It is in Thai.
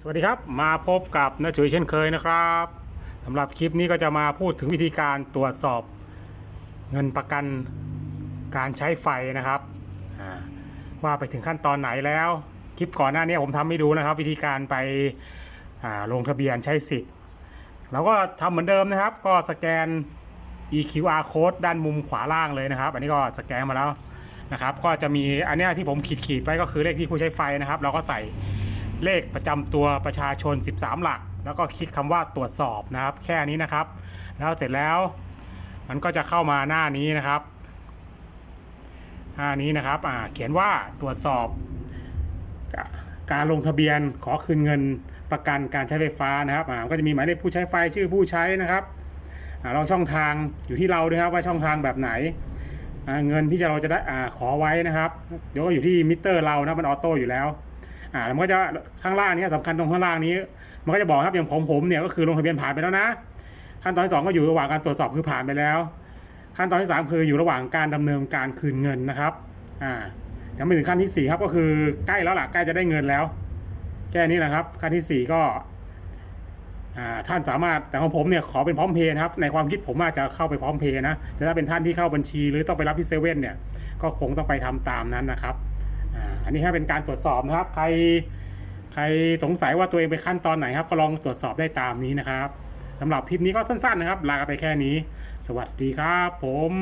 สวัสดีครับ มาพบกับน้าจุ๋ยเช่นเคยนะครับสำหรับคลิปนี้ก็จะมาพูดถึงวิธีการตรวจสอบเงินประกันการใช้ไฟนะครับ ว่าไปถึงขั้นตอนไหนแล้ว คลิปก่อนหน้านี้ผมทำให้ดูนะครับ วิธีการไปลงทะเบียนใช้สิทธิ์เราก็ทำเหมือนเดิมนะครับ ก็สแกน EQR code ด้านมุมขวาล่างเลยนะครับ อันนี้ก็สแกนมาแล้วนะครับ ก็จะมีอันนี้ที่ผมขีดขีดไว้ก็คือเลขที่ผู้ใช้ไฟนะครับ เราก็ใส่ เลขประจำตัวประชาชน 13 หลัก แล้วก็คลิกคำว่าตรวจสอบนะครับ แค่นี้นะครับ แล้วเสร็จแล้วมันก็จะเข้ามาหน้านี้นะครับหน้านี้นะครับอ่าเขียนว่าตรวจสอบการลงทะเบียนขอคืนเงินประกันการใช้ไฟฟ้านะครับอ่าก็จะมีหมายเลขผู้ใช้ไฟชื่อผู้ใช้นะครับอาช่องทางอยู่ที่เราด้วยครับว่าช่องทางแบบไหนอ่าเงินที่จะเราจะได้อาขอไว้นะครับ เดี๋ยวก็อยู่ที่มิเตอร์เรานะมันออโต้อยู่แล้ว อ่าแล้วมันก็จะข้างล่างนี้สำคัญตรงข้างล่างนี้ มันก็จะบอกครับอย่างของผมเนี่ยก็คือลงทะเบียนผ่านไปแล้วนะ ขั้นตอนที่สองก็อยู่ระหว่างการตรวจสอบคือผ่านไปแล้ว ขั้นตอนที่สามคืออยู่ระหว่างการดำเนินการคืนเงินนะครับอ่ายังไม่ถึงขั้นที่สี่ครับก็คือใกล้แล้วล่ะใกล้จะได้เงินแล้ว แค่นี้นะครับ ขั้นที่สี่ก็อ่าท่านสามารถแต่ของผมเนี่ยขอเป็นพร้อมเพย์นะครับในความคิดผมอาจจะเข้าไปพร้อมเพย์นะแต่ถ้าเป็นท่านที่เข้าบัญชีหรือต้องไปรับที่เซเว่นเนี่ยก็คงต้องไปทำตามนั้นนะครับ อันนี้ครับเป็นการตรวจสอบนะครับ ใครใครสงสัยว่าตัวเองไปขั้นตอนไหนครับ ก็ลองตรวจสอบได้ตามนี้นะครับสำหรับทริปนี้ก็สั้นๆนะครับ ลากไปแค่นี้ สวัสดีครับ ผม